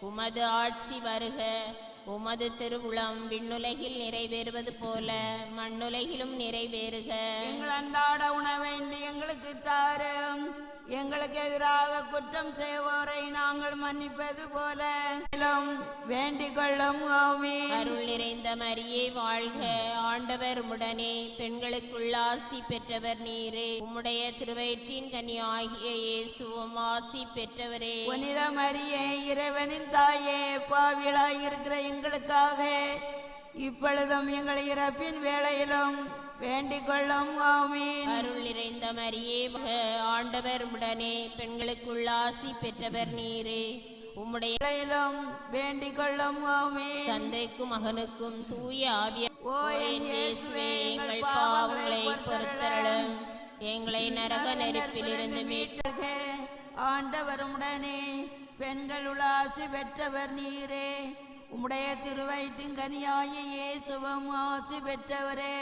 உமது ஆட்சி வருக. உமது திருவுளம் விண்ணுலகில் நிறைவேறுவது போல மண்ணுலகிலும் நிறைவேறுக. எங்கள் அன்றாட உணவை எங்களுக்கு தாரு. எங்களுக்கு எதிராக குற்றம் செய்வோரை நாங்கள் மன்னிப்பது போல. வேண்டிக் கொள்ளும். அருள் நிறைந்த மரியே வாழ்க. ஆண்டவர் உடனே பெண்களுக்குள் ஆசி பெற்றவர் நீரே. உம்முடைய திருவயிற்றின் கனி ஆகிய இயேசுவும் ஆசி பெற்றவரே. புனித மரியே இறைவனின் தாயே பாவிலாய் இருக்கிற எங்களுக்காக இப்பொழுதும் எங்கள் இறப்பின் வேளையிலும் வேண்டிக் கொள்ளும் ஆமீன். அருள் நிறைந்த மரியே ஆண்டவர் உடனே பெண்களுக்குள் ஆசி பெற்றவர் நீரே. உம்முடைய வேண்டிக் கொள்ளும் ஆமீன். தந்தைக்கும் மகனுக்கும் தூய ஆவிய ஓ எங்கள் பாவங்களை பொறுத்தருளும் எங்களை நரக நெருப்பிலிருந்து மீட்டு மீட்டெடுக்க. ஆண்டவருமுடனே பெண்கள் உலாசி பெற்றவர் நீரே. உம்முடைய திருவயிற்றின் கனியாய இயேசுவும் ஆசி பெற்றவரே.